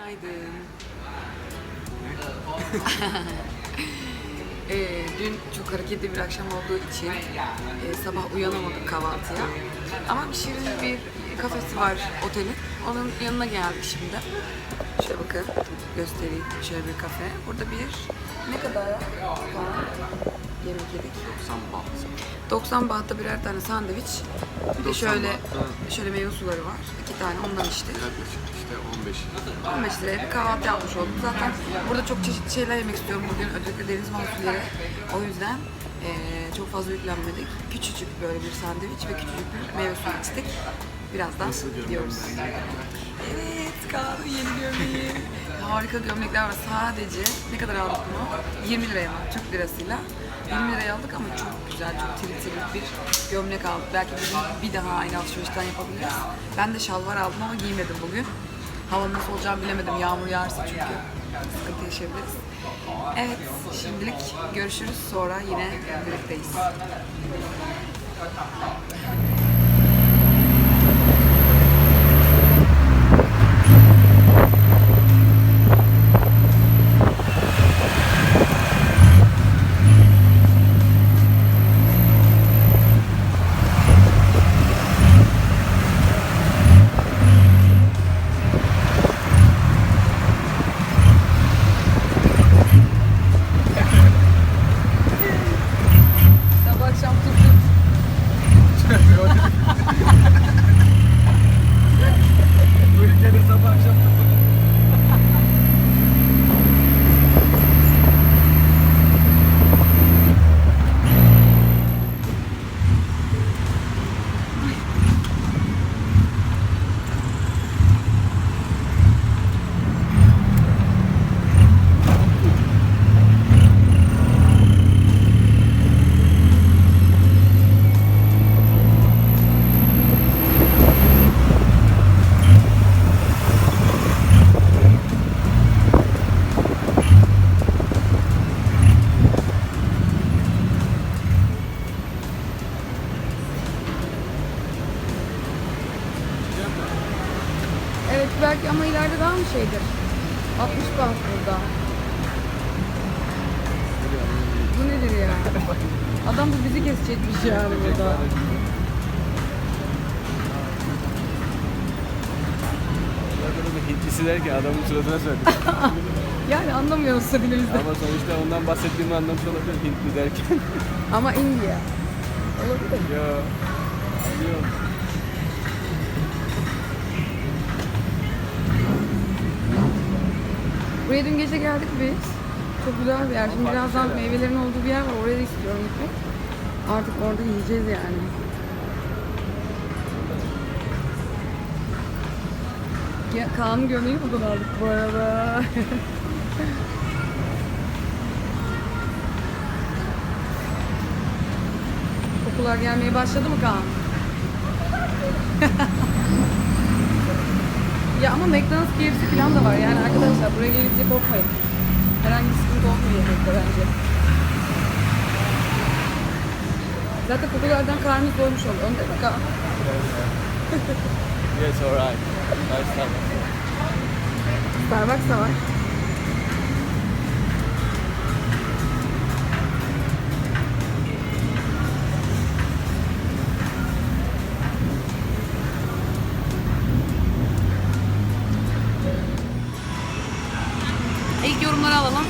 Günaydın. Ee, dün çok hareketli bir akşam olduğu için e, sabah uyanamadık kahvaltıya. Ama bir şirin bir kafesi var otelin. Onun yanına geldik şimdi. Şöyle bakın göstereyim. Şöyle bir kafe. Burada bir ne kadar yemek yedik? 90 baht. 90 bahtta birer tane sandviç. Bir de 90 şöyle bahtta- şöyle meyve suları var. İki tane ondan içtik. Yaklaşık işte 15. 15 liraya bir kahvaltı yapmış olduk. Zaten burada çok çeşitli şeyler yemek istiyorum bugün. Özellikle deniz mahsulleri. O yüzden eee, çok fazla yüklenmedik. Küçücük böyle bir sandviç ve küçücük bir meyve suyu içtik. Birazdan gidiyoruz. Evet, Kaan'ın yeni gömleği. Harika gömlekler var. Sadece ne kadar aldık bunu? 20 liraya mı? Türk lirasıyla. 20 liraya aldık ama çok güzel, çok tritilik bir gömlek aldık. Belki bir, bir daha aynı alışverişten yapabiliriz. Ben de şalvar aldım ama giymedim bugün. Hava nasıl olacağını bilemedim. Yağmur yağarsa çünkü sıkıntı yaşayabiliriz. Evet, şimdilik görüşürüz. Sonra yine birlikteyiz. Hintlisi derken adamın suratına söyledim. Yani anlamıyoruz dilimizde. Ama sonuçta ondan bahsettiğimi anlamış olabilir Hintli derken. Ama India. Olabilir. Yo. Anlıyorum. Buraya dün gece geldik biz. Çok güzel bir yer. Şimdi birazdan meyvelerin olduğu bir yer var. Oraya da istiyorum gitmek. Artık orada yiyeceğiz yani. Ya Kaan'ın gömleğini buradan aldık bu arada. Kokular gelmeye başladı mı Kaan? ya ama McDonald's KFC falan da var yani arkadaşlar buraya gelince korkmayın. Herhangi bir sıkıntı olmuyor bence. Zaten kokulardan karnınız doymuş olur. Önde mi Kaan? Yes, alright. Time. Starbucks da var. İlk yorumları alalım.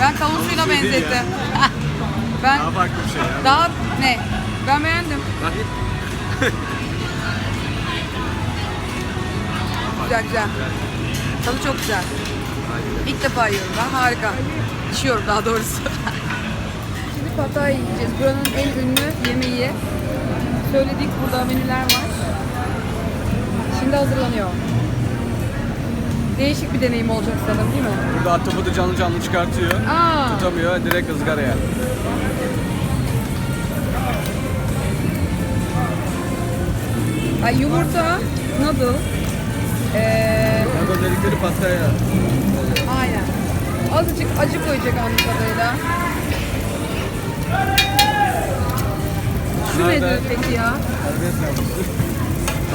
Ben kavun suyuna benzettim. ben Daha farklı bir şey ya. daha ne? Ben beğendim. Güzel güzel. Tadı çok güzel. İlk defa yiyorum ben. Harika. İçiyorum daha doğrusu. Şimdi patay yiyeceğiz. Buranın en ünlü yemeği. Söyledik burada menüler var. Şimdi hazırlanıyor. Değişik bir deneyim olacak sanırım değil mi? Burada ahtapotu canlı canlı çıkartıyor. Aa, Tutamıyor, direkt ızgaraya. ay yumurta, noodle. Ee, Orada dedikleri pastaya. aynen. Azıcık acı koyacak anladığım kadarıyla. Şu da- nedir peki ya? Serbest yapmıştır.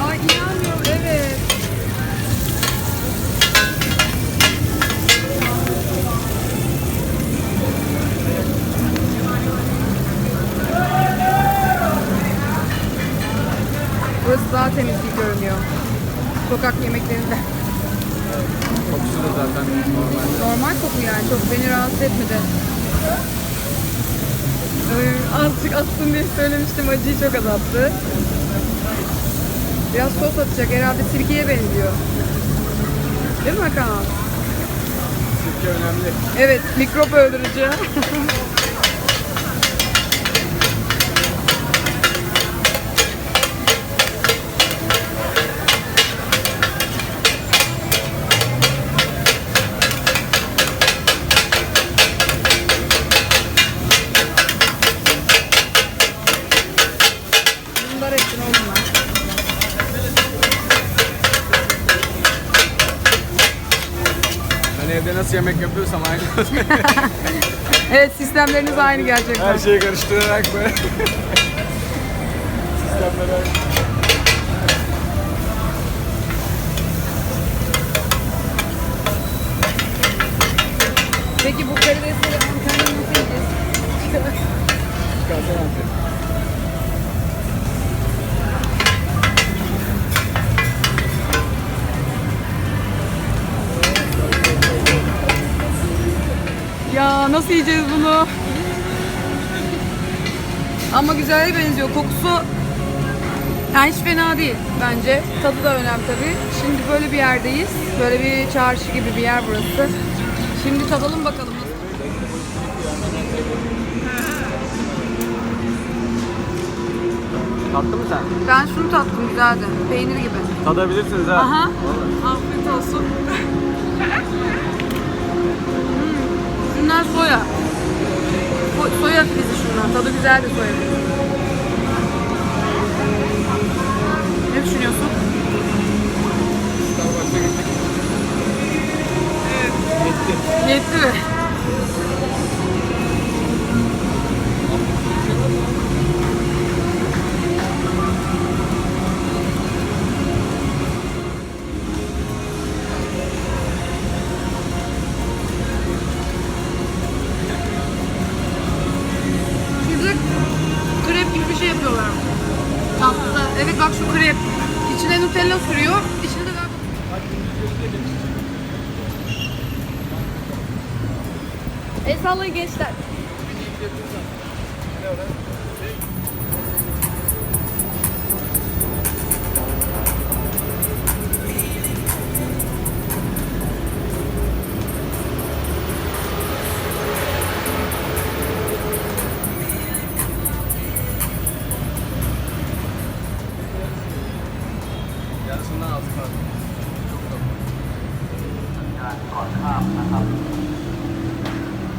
Ay inanmıyorum Atsın diye söylemiştim acıyı çok azalttı. Biraz sos atacak herhalde sirkeye benziyor. Değil mi Hakan? Sirke önemli. Evet mikrop öldürücü. Bunlar etsin oğlum lan. Ben evde nasıl yemek yapıyorsam aynı. Evet sistemleriniz aynı gerçekten. Her şeyi karıştırarak böyle. Sistemlere. Peki bu karidesleri Antalya'ya nasıl yiyeceğiz? Çıkarsana artık. Nasıl yiyeceğiz bunu? Ama güzele benziyor. Kokusu yani hiç fena değil bence. Tadı da önemli tabii. Şimdi böyle bir yerdeyiz. Böyle bir çarşı gibi bir yer burası. Şimdi tadalım bakalım. Tattın mı sen? Ben şunu tattım güzeldi. Peynir gibi. Tadabilirsiniz ha. Aha. Afiyet olsun. Hmm, Şunlar soya. Ko- Soya filizi şunlar. Tadı güzeldi soya filizi. Ne düşünüyorsun? Yetti. Yetti mi? Evet bak şu krep. İçine Nutella sürüyor. İçinde de galiba El sallayın gençler. ก่อนข้ามนะครับ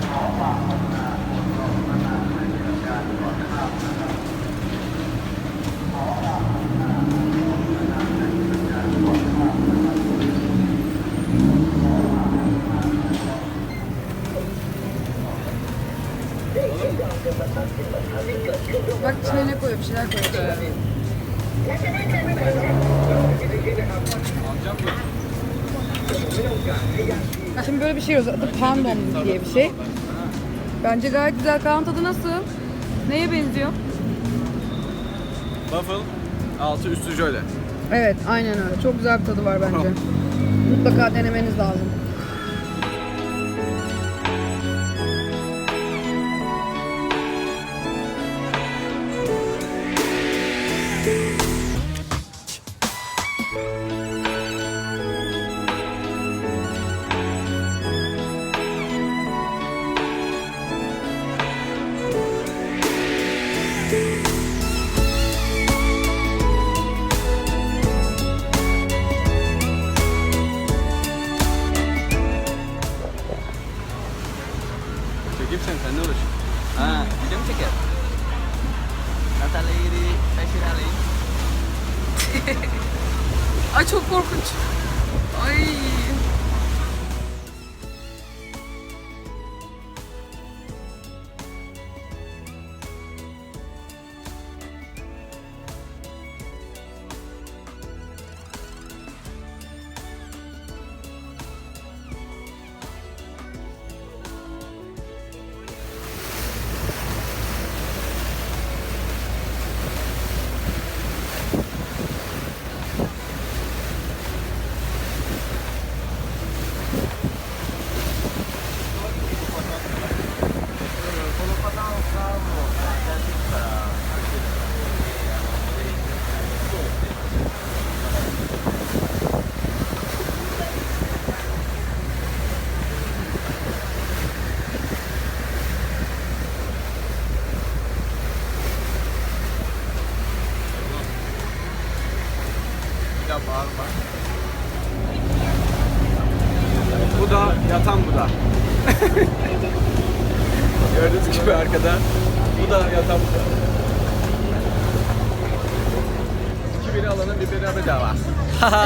ขอความกรุณาโปรดรอพระนามในเดือการก่อนข้ามนะครับ ขอความกรุดรอนเดือกว่อนข้นะครับขวามกรุาเชนเนี่ยเปิดไม่ได้เปิด Şimdi böyle bir şey yiyoruz. Adı pandom diye bir şey. Bence gayet güzel. Kaan tadı nasıl? Neye benziyor? Waffle, altı üstü jöle. Evet, aynen öyle. Çok güzel bir tadı var bence. Mutlaka denemeniz lazım. bedava.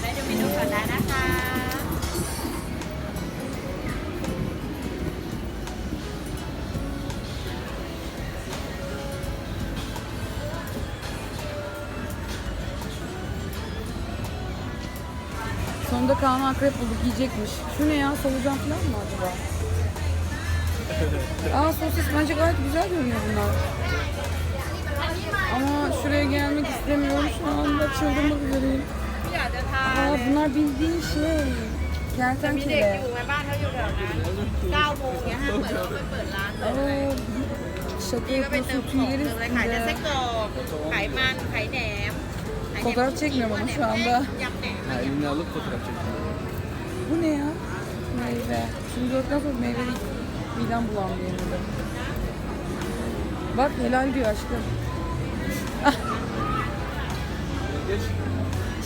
ได้ดูเมนูก่อนได้นะคะ Sonunda Kaan akrep bulduk yiyecekmiş. Şu ne ya solucan falan mı acaba? Aa sosis bence gayet güzel görünüyor bunlar. Ama şuraya gelmek istemiyorum. Şu anda çıldırmak üzereyim. Aa, bunlar bildiğin şey. Kertenkele. Aa, şaka yapıyorsun tüyleri üstünde. Fotoğraf çekmiyorum ama şu anda. Ha, elini alıp fotoğraf çekiyorum. Bu ne ya? Meyve. Şimdi dörtten sonra meyve midem bulandı yanında. Bak helal diyor aşkım.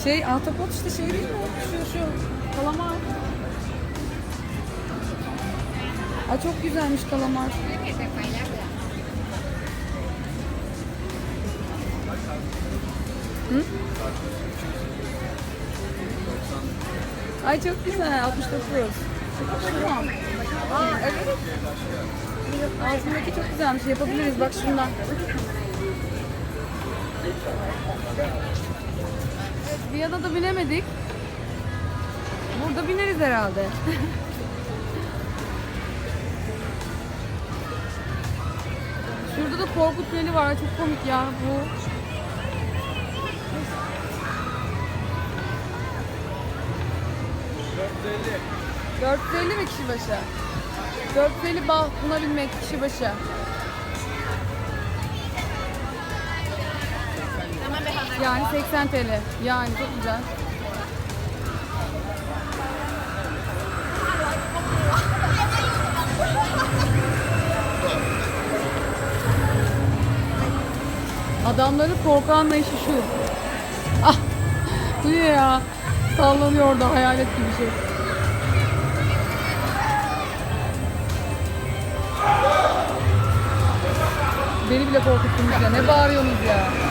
Şey ahtapot işte şey değil mi? Şu şu kalamar. Aa çok güzelmiş kalamar. Hı? Ay çok güzel 69. Tamam. Aa evet. Ağzındaki çok güzelmiş. Yapabiliriz bak şundan. Viyana da binemedik. Burada bineriz herhalde. Şurada da korku tüneli var. Çok komik ya bu. Dört 450 mi kişi başı? 450 bah buna binmek kişi başı. Yani 80 TL. Yani çok güzel. Adamların korku anlayışı şu. Ah! Bu ne ya? Sallanıyor orada hayalet gibi şey. Beni bile korkuttunuz ya. Ne bağırıyorsunuz ya?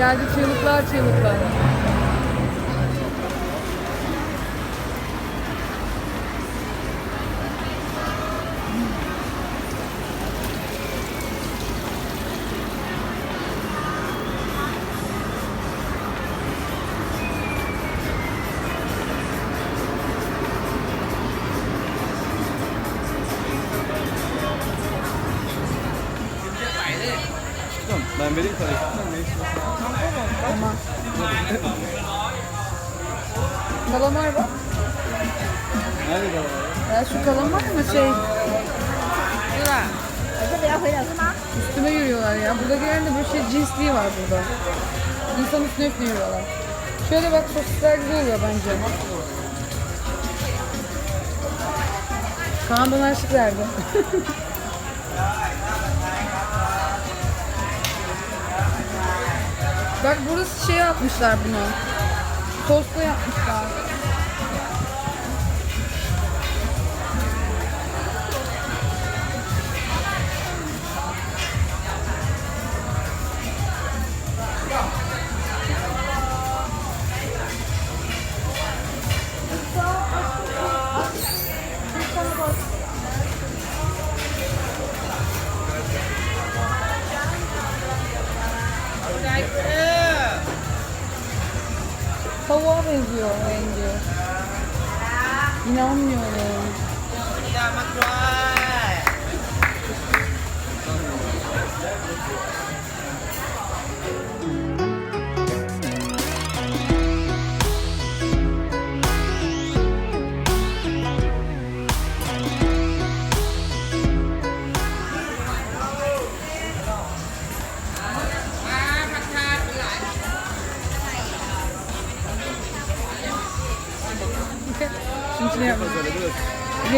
Geldi çığlıklar çığlıklar. Ben vereyim parayı. Kalamar bak. Nerede var? Ya şu kalamar mı şey? Üstüme yürüyorlar ya. Burada genelde böyle şey cinsliği var burada. İnsan üstüne üstüne yürüyorlar. Şöyle bak sosisler güzel oluyor bence. Kaan bana aşık verdi. Bak burası şey yapmışlar bunu. Tosta yapmışlar.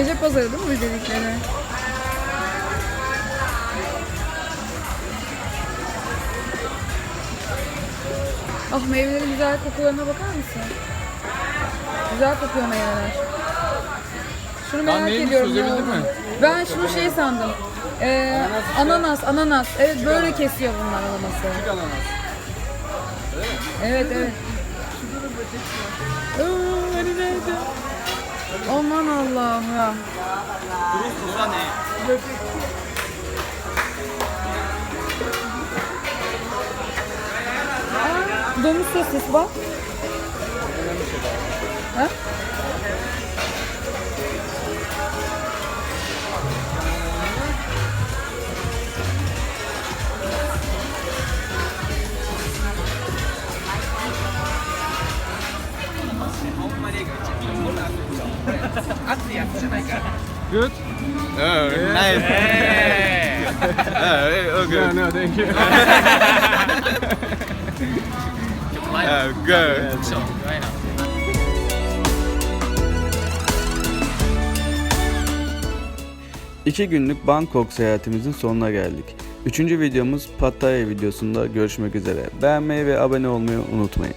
Gece pazarı değil mi bu dedikleri? Ah meyvelerin güzel kokularına bakar mısın? Güzel kokuyor meyveler. Şunu merak neymiş, ediyorum. ne çözebildin mi? Ben şunu şey sandım. Ee, ananas, ananas. Evet böyle kesiyor bunlar ananası. Ananas. Evet evet. Aa, hani nerede? Aman Allah'ım. Aa, domuz sosis bak. Ha? Oh, nice. oh, okay. No, no, thank you. Oh, good. İki günlük Bangkok seyahatimizin sonuna geldik. Üçüncü videomuz Pattaya videosunda görüşmek üzere. Beğenmeyi ve abone olmayı unutmayın.